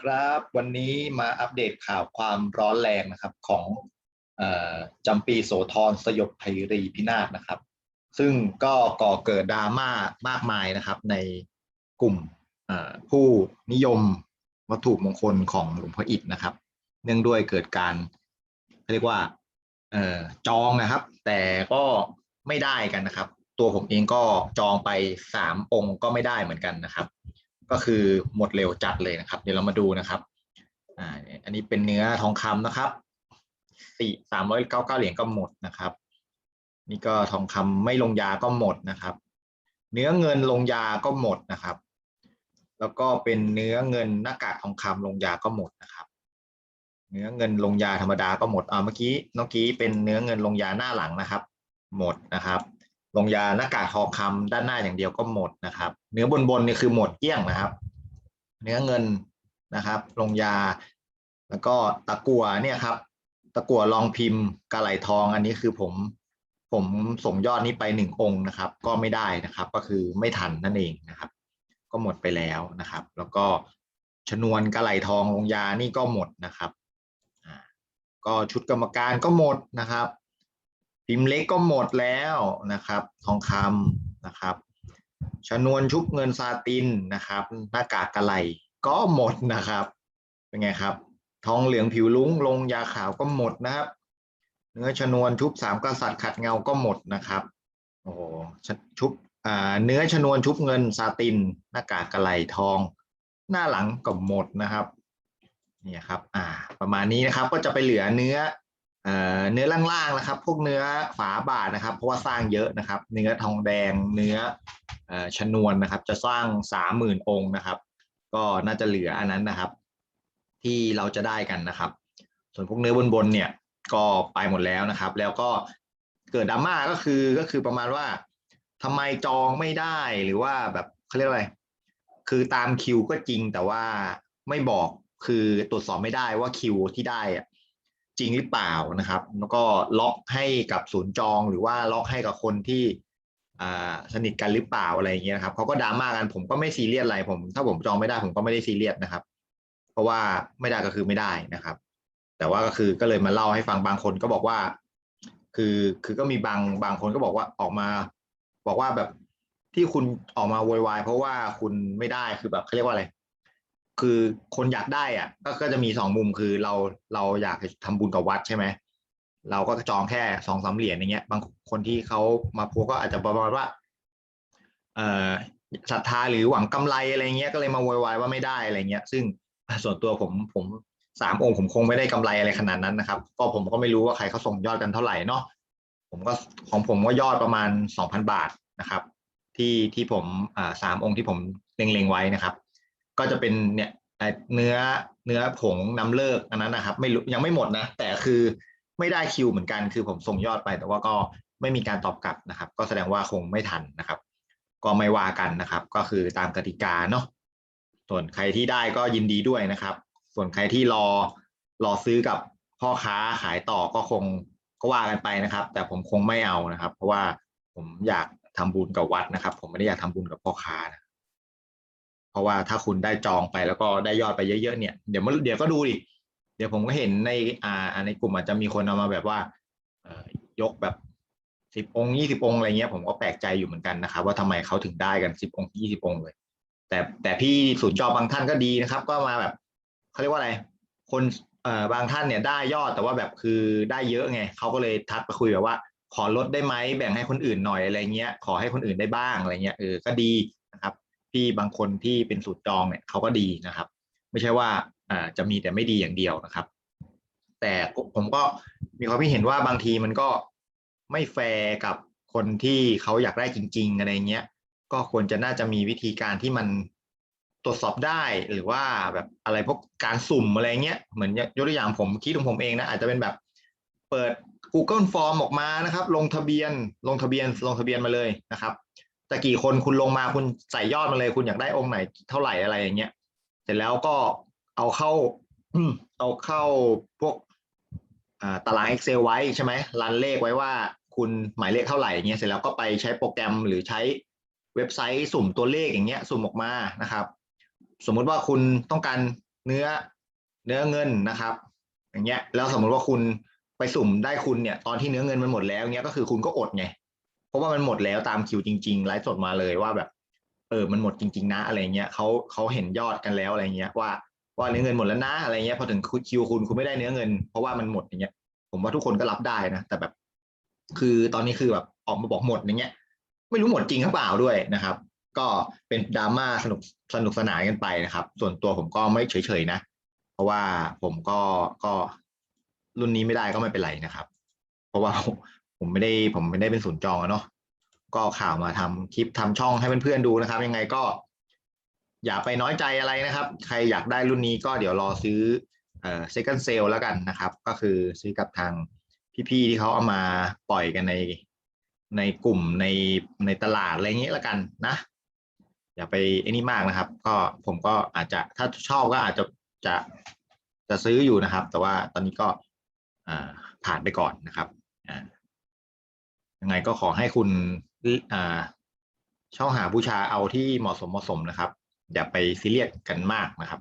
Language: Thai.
ครับ วันนี้มาอัปเดตข่าวความร้อนแรงนะครับของอจำปีโสธรสยบไพรีพินาศนะครับ ซึ่งก็ก่อเกิดดราม่ามากมายนะครับ ในกลุ่มผู้นิยมวัตถุมงคลของหลวงพ่ออิฐนะครับ เนื่องด้วยเกิดการเขาเรียกว่าออจองนะครับ แต่ก็ไม่ได้กันนะครับ ตัวผมเองก็จองไปสามองค์ก็ไม่ได้เหมือนกันนะครับ ก็คือหมดเร็วจัดเลยนะครับ เดี๋ยวเรามาดูนะครับอ่าอันนี้เป็นเนื้อทองคำนะครับสี่สามร้อยเก้าเก้าเหรียญก็หมดนะครับ นี่ก็ทองคำไม่ลงยาก็หมดนะครับ เนื้อเงินลงยาก็หมดนะครับ แล้วก็เป็นเนื้อเงินหน้ากากทองคำลงยาก็หมดนะครับ เนื้อเงินลงยาธรรมดาก็หมดอ่าเมื่อกี้เมื่อกี้เป็นเนื้อเงินลงยาหน้าหลังนะครับ หมดนะครับ ลงยาหน้ากากทองคำด้านหน้าอย่างเดียวก็หมดนะครับ เนื้อบนบนนี่คือหมดเกลี้ยงนะครับ เนื้อเงินนะครับ ลงยา แล้วก็ตะกั่วเนี่ยครับ ตะกั่วรองพิมพ์กระไหลทอง อันนี้คือผมผมส่งยอดนี้ไปหนึ่งองค์นะครับ ก็ไม่ได้นะครับ ก็คือไม่ทันนั่นเองนะครับ ก็หมดไปแล้วนะครับ แล้วก็ชนวนกระไหลทองลงยานี่ก็หมดนะครับก็ชุดกรรมการก็หมดนะครับ พิมพ์เล็กก็หมดแล้วนะครับ ทองคำนะครับ ชนวนชุบเงินซาตินนะครับ หน้ากากกะไหลก็หมดนะครับ เป็นไงครับ ทองเหลืองผิวลุ้งลงยาขาวก็หมดนะครับ เนื้อชนวนชุบสามกษัตริย์ขัดเงาก็หมดนะครับ โอ้โหชชุบอ่าเนื้อชนวนชุบเงินซาติน หน้ากากกะไหลทอง หน้าหลังก็หมดนะครับเนี่ยครับ อ่า ประมาณนี้นะครับ ก็จะไปเหลือเนื้อ เนื้อล่างๆนะครับ พวกเนื้อฝาบาทนะครับ เพราะว่าสร้างเยอะนะครับ เนื้อทองแดง เนื้อชนวนนะครับ จะสร้างสามหมื่นองค์นะครับ ก็น่าจะเหลืออันนั้นนะครับ ที่เราจะได้กันนะครับ ส่วนพวกเนื้อบนๆเนี่ยก็ไปหมดแล้วนะครับ แล้วก็เกิดดราม่าก็คือก็คือประมาณว่าทำไมจองไม่ได้หรือว่าแบบเขาเรียกอะไร คือตามคิวก็จริงแต่ว่าไม่บอกคือตรวจสอบไม่ได้ว่าคิวที่ได้อะ จริงหรือเปล่านะครับ แล้วก็ล็อกให้กับศูนย์จองหรือว่าล็อกให้กับคนที่สนิทกันหรือเปล่าอะไรอย่างเงี้ยนะครับเขาก็ดราม่ากันผมก็ไม่ซีเรียสอะไรผม ถ้าผมจองไม่ได้ผมก็ไม่ได้ซีเรียสนะครับ เพราะว่าไม่ได้ก็คือไม่ได้นะครับ แต่ว่าก็คือก็เลยมาเล่าให้ฟังบางคนก็บอกว่า คือคือก็มีบางบางคนก็บอกว่าออกมา บอกว่าแบบที่คุณออกมาโวยวายเพราะว่าคุณไม่ได้คือแบบเขาเรียกว่าอะไร คือคนอยากได้อะก็ก็จะมีสองมุมคือเราเราอยากทำบุญกับวัดใช่ไหมเราก็จองแค่สองสามเหรียญอย่างเงี้ย บางคนที่เขามาโพสต์ก็อาจจะประมาณว่าเอ่อศรัทธาหรือหวังกำไรอะไรเงี้ยก็เลยมาโวยวายว่าไม่ได้อะไรเงี้ย ซึ่งส่วนตัวผมผมสามองค์ผมคงไม่ได้กำไรอะไรขนาดนั้นนะครับ ก็ผมก็ไม่รู้ว่าใครเขาส่งยอดกันเท่าไหร่เนาะผมก็ของผมก็ยอดประมาณสองพันบาทนะครับ ที่ที่ผมอ่าสามองค์ที่ผมเล็งๆไว้นะครับ ก็จะเป็นเนี่ยเนื้อเนื้อผงนำเลิกอันนั้นนะครับ ไม่ยังไม่หมดนะ แต่คือไม่ได้คิวเหมือนกันคือผมส่งยอดไป แต่ว่าก็ไม่มีการตอบกลับนะครับ ก็แสดงว่าคงไม่ทันนะครับ ก็ไม่ว่ากันนะครับ ก็คือตามกติกาเนาะส่วนใครที่ได้ก็ยินดีด้วยนะครับ ส่วนใครที่รอรอซื้อกับพ่อค้าขายต่อก็คงก็ว่ากันไปนะครับ แต่ผมคงไม่เอานะครับ เพราะว่าผมอยากทำบุญกับวัดนะครับ ผมไม่ได้อยากทำบุญกับพ่อค้านะ ราะว่าถ้าคุณได้จองไปแล้วก็ได้ยอดไปเยอะๆเนี่ยเดี๋ยวมันเดี๋ยวก็ดูดิเดี๋ยวผมก็เห็นในอ่าในกลุ่มอาจจะมีคนเอามาแบบว่าเอยกแบบสิบองค์ยี่สิบองค์อะไรเงี้ยผมก็แปลกใจอยู่เหมือนกันนะครับ ว่าทำไมเขาถึงได้กันสิบองค์ยี่สิบองค์เลย แต่แต่พี่ศูนย์จองบางท่านก็ดีนะครับ ก็มาแบบเขาเรียกว่าอะไร คนเอ่อบางท่านเนี่ยได้ยอดแต่ว่าแบบคือได้เยอะไงเขาก็เลยทักไปคุยแบบว่า ขอลดได้ไหมแบ่งให้คนอื่นหน่อยอะไรเงี้ย ขอให้คนอื่นได้บ้างอะไรเงี้ยเออก็ดีนะครับ ที่บางคนที่เป็นสูตรจองเนี่ยเขาก็ดีนะครับ ไม่ใช่ว่าอ่าจะมีแต่ไม่ดีอย่างเดียวนะครับ แต่ผมก็มีความคิดเห็นว่าบางทีมันก็ไม่แฟร์กับคนที่เขาอยากได้จริง ๆ อะไรเงี้ย ก็ควรจะน่าจะมีวิธีการที่มันตรวจสอบได้หรือว่าแบบอะไรพวกการสุ่มอะไรเงี้ยเหมือนยกตัวอย่างผมคิดของผมเองนะอาจจะเป็นแบบเปิด Google Form ออกมานะครับ ลงทะเบียนลงทะเบียนลงทะเบียนมาเลยนะครับ จะกี่คนคุณลงมาคุณใส่ยอดมาเลย คุณอยากได้องค์ไหนเท่าไหร่อะไรอย่างเงี้ยเสร็จแล้วก็เอาเข้าเอาเข้าพวกตาราง Excel ไว้ใช่ไหมรันเลขไว้ว่าคุณหมายเลขเท่าไหร่เงี้ยเสร็จแล้วก็ไปใช้โปรแกรมหรือใช้เว็บไซต์สุ่มตัวเลขอย่างเงี้ยสุ่มออกมานะครับ สมมุติว่าคุณต้องการเนื้อเนื้อเงินนะครับ อย่างเงี้ยแล้วสมมติว่าคุณไปสุ่มได้คุณเนี่ยตอนที่เนื้อเงินมันหมดแล้วเนี้ยก็คือคุณก็อดไง ราะว่ามันหมดแล้วตามคิวจริงๆไลฟ์สดมาเลยว่าแบบ เออมันหมดจริง ๆ นะอะไรเงี้ยเขาเขาเห็นยอดกันแล้วอะไรเงี้ยว่าว่าเนื้อเงินหมดแล้วนะอะไรเงี้ยพอถึงคิวคุณคุณไม่ได้เนื้อเงิน เพราะว่ามันหมดอย่างเงี้ย ผมว่าทุกคนก็รับได้นะแต่แบบ คือตอนนี้คือแบบออกมาบอกหมดอย่างเงี้ย ไม่รู้หมดจริงหรือเปล่าด้วยนะครับ ก็เป็นดราม่าสนุกสนุกสนานกันไปนะครับ ส่วนตัวผมก็ไม่เฉยๆนะ เพราะว่าผมก็ก็รุ่นนี้ไม่ได้ก็ไม่เป็นไรนะครับ เพราะว่า ผมไม่ได้ผมไม่ได้เป็นศูนย์จองอะเนาะก็เอาข่าวมาทำคลิปทำช่องให้เพื่อนๆดูนะครับ ยังไงก็ อย่าไปน้อยใจอะไรนะครับ ใครอยากได้รุ่นนี้ก็เดี๋ยวรอซื้อเอ่อ second sale แล้วกันนะครับ ก็คือซื้อกับทางพี่ๆที่เขาเอามาปล่อยกันในในกลุ่มในในตลาดอะไรอย่างเงี้ยแล้วกันนะ อย่าไปไอ้นี่มากนะครับ ก็ผมก็อาจจะถ้าชอบก็อาจจะจะจะซื้ออยู่นะครับ แต่ว่าตอนนี้ก็อ่าผ่านไปก่อนนะครับอ่า ยังไงก็ขอให้คุณอ่าเช่าหาบูชาเอาที่เหมาะสมเหมาะสมนะครับ อย่าไปซีเรียสกันมากนะครับ